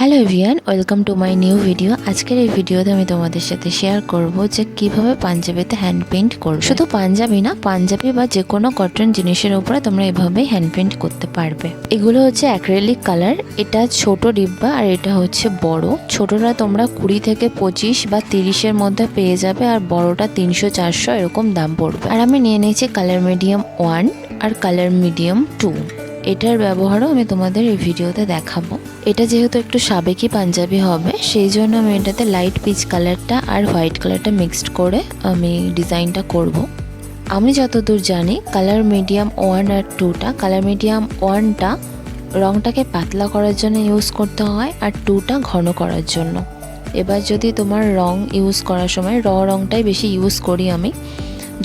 Hello everyone welcome to my new video আজকের এই ভিডিওতে আমি তোমাদের সাথে শেয়ার করব যে কীভাবে পাঞ্জাবিতে হ্যান্ড পেন্ট করবে। শুধু পাঞ্জাবি না, পাঞ্জাবি বা যে কোনো কটন জিনিসের উপরে তোমরা এভাবেই হ্যান্ড পেন্ট করতে পারবে। এগুলো হচ্ছে অ্যাক্রেলিক কালার এটা ছোট ডিব্বা আর এটা হচ্ছে বড়। ছোটটা তোমরা কুড়ি থেকে পঁচিশ বা তিরিশের মধ্যে পেয়ে যাবে আর বড়টা তিনশো, চারশো এরকম দাম পড়বে। আর আমি নিয়ে নিয়েছি কালার মিডিয়াম ওয়ান আর কালার মিডিয়াম টু এটার ব্যবহারও আমি তোমাদের এই ভিডিওতে দেখাবো এটা যেহেতু একটু সাবেকি পাঞ্জাবি হবে, সেই জন্য আমি এটাতে লাইট পিচ কালারটা আর হোয়াইট কালারটা মিক্সড করে আমি ডিজাইনটা করব। আমি যতদূর জানি কালার মিডিয়াম ওয়ান আর টুটা কালার মিডিয়াম ওয়ানটা রংটাকে পাতলা করার জন্য ইউজ করতে হয় আর টুটা ঘন করার জন্য এবার যদি তোমার রং ইউজ করার সময় র রংটাই বেশি ইউজ করি আমি,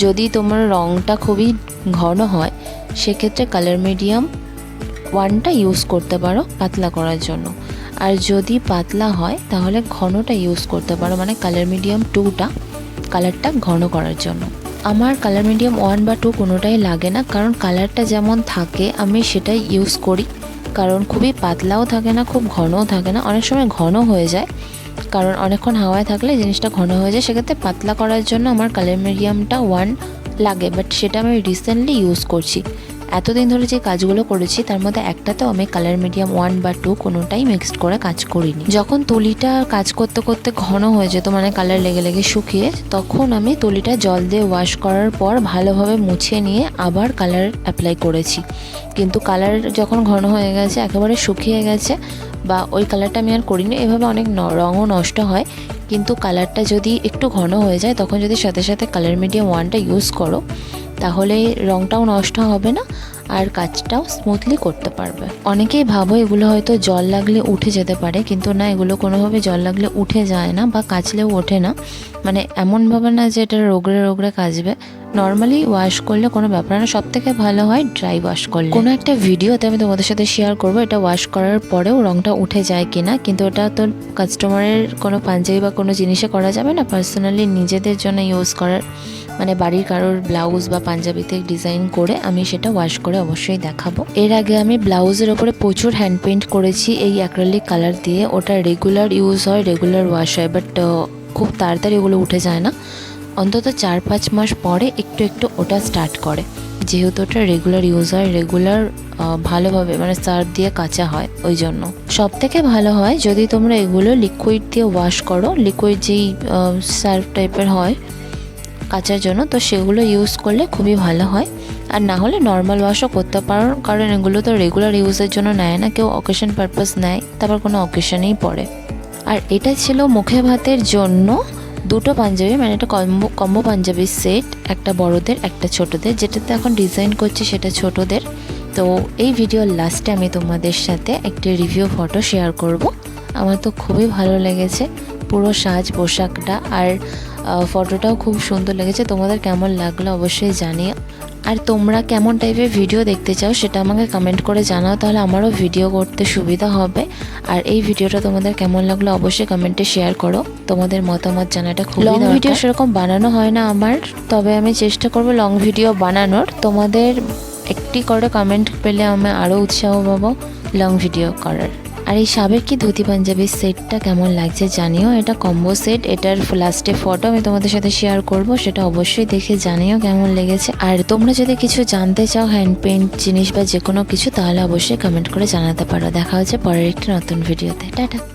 যদি তোমার রংটা খুবই ঘন হয়, সেক্ষেত্রে কালার মিডিয়াম ওয়ানটা ইউজ করতে পারো পাতলা করার জন্য। আর যদি পাতলা হয়, তাহলে ঘনটা ইউজ করতে পারো মানে কালার মিডিয়াম টুটা কালারটা ঘন করার জন্য। আমার কালার মিডিয়াম ওয়ান বা টু কোনোটাই লাগে না, কারণ কালারটা যেমন থাকে, আমি সেটাই ইউজ করি। কারণ খুবই পাতলাও থাকে না, খুব ঘনও থাকে না, অনেক সময় ঘন হয়ে যায়। কারণ অনেকক্ষণ হাওয়ায় থাকলে জিনিসটা ঘন হয়ে যায়, সেক্ষেত্রে পাতলা করার জন্য আমার কালার মিডিয়ামটা ওয়ান লাগে বাট সেটা আমি রিসেন্টলি ইউজ করছি। এতদিন ধরে যে কাজগুলো করেছি, তার মধ্যে একটাতেও আমি কালার মিডিয়াম ওয়ান বা টু কোনোটাই মিক্সড করে কাজ করিনি। যখন তুলিটা কাজ করতে করতে ঘন হয়ে যেত মানে কালার লেগে লেগে শুকিয়ে, তখন আমি তুলিটা জল দিয়ে ওয়াশ করার পর ভালোভাবে মুছে নিয়ে আবার কালার অ্যাপ্লাই করেছি। কিন্তু কালার যখন ঘন হয়ে গেছে, একেবারে শুকিয়ে গেছে, বা ওই কালারটা আমি আর করিনি, এভাবে অনেক রঙও নষ্ট হয়। কিন্তু কালারটা যদি একটু ঘন হয়ে যায়, তখন যদি সাথে সাথে কালার মিডিয়াম ওয়ানটা ইউজ করো তাহলে রংটাও নষ্ট হবে না, আর কাজটাও স্মুথলি করতে পারবে। অনেকেই ভাবো এগুলো হয়তো জল লাগলে উঠে যেতে পারে, কিন্তু না, এগুলো কোনোভাবে জল লাগলে উঠে যায় না বা কাচলেও ওঠে না। মানে এমন ভাবে না যে এটা রোগড়ে রোগড়ে কাচবে নর্মালি ওয়াশ করলে কোনো ব্যাপার না। সব থেকে ভালো হয় ড্রাই ওয়াশ করলে। কোনো একটা ভিডিওতে আমি তোমাদের সাথে শেয়ার করব, এটা ওয়াশ করার পরেও রঙটা উঠে যায় কিনা। কিন্তু ওটা তো কাস্টমারের কোনো পাঞ্জাবি বা কোনো জিনিসে করা যাবে না। পার্সোনালি নিজেদের জন্য ইউজ করার মানে বাড়ির কারোর ব্লাউজ বা পাঞ্জাবিতে ডিজাইন করে আমি সেটা ওয়াশ করে অবশ্যই দেখাবো। এর আগে আমি ব্লাউজের ওপরে প্রচুর হ্যান্ড পেন্ট করেছি। এই অ্যাক্রেলিক কালার দিয়ে। ওটা রেগুলার ইউজ হয় রেগুলার ওয়াশ হয়। বাট খুব তাড়াতাড়ি ওগুলো উঠে যায় না। অন্তত চার পাঁচ মাস পরে একটু একটু ওটা স্টার্ট করে। যেহেতু ওটা রেগুলার ইউজ হয় রেগুলার ভালোভাবে মানে সার্ফ দিয়ে কাঁচা হয়, ওই জন্য। সব থেকে ভালো হয় যদি তোমরা এগুলো লিকুইড দিয়ে ওয়াশ করো লিকুইড যেই সার্ফ টাইপের হয় কাচার জন্য, তো সেগুলো ইউজ করলে খুবই ভালো হয়। আর না হলে নর্মাল ওয়াশও করতে পারো, কারণ এগুলো তো রেগুলার ইউজের জন্য নেয় না, কেউ অকেশন পারপাস নেয়, তারপর কোনো অকেশনেই পড়ে। আর এটা ছিল মুখে ভাতের জন্য দুটো পাঞ্জাবি মানে একটা কম্বো কম্বো পাঞ্জাবির সেট, একটা বড়দের, একটা ছোটদের। যেটাতে এখন ডিজাইন করছি সেটা ছোটদের। তো এই ভিডিওর লাস্টে আমি তোমাদের সাথে একটি রিভিউ ফটো শেয়ার করব। আমার তো খুবই ভালো লেগেছে, পুরো সাজ, পোশাকটা। আর ফটোটাও খুব সুন্দর লেগেছে। তোমাদের কেমন লাগল অবশ্যই জানিও। আর তোমরা কেমন টাইপের ভিডিও দেখতে চাও সেটা আমাকে কমেন্ট করে জানাও তাহলে আমারও ভিডিও করতে সুবিধা হবে। আর এই ভিডিওটা তোমাদের কেমন লাগল অবশ্যই কমেন্টে শেয়ার করো। তোমাদের মতামত জানাটা খুব লং ভিডিও সেরকম বানানো হয় না আমার তবে আমি চেষ্টা করব লং ভিডিও বানানোর। তোমাদের একটি করে কমেন্ট পেলে আমি আরও উৎসাহ পাবো লং ভিডিও করার। আর এই সাবেকি ধুতি পাঞ্জাবির সেটটা কেমন লাগছে জানিও। এটা কম্বো সেট এটার লাস্টে ফটো আমি তোমাদের সাথে শেয়ার করব, সেটা অবশ্যই দেখে জানিও কেমন লেগেছে। আর তোমরা যদি কিছু জানতে চাও হ্যান্ড পেন্ট জিনিস বা যে কোনো কিছু, তাহলে অবশ্যই কমেন্ট করে জানাতে পারো। দেখা হচ্ছে পরের একটি নতুন ভিডিওতে টাটা।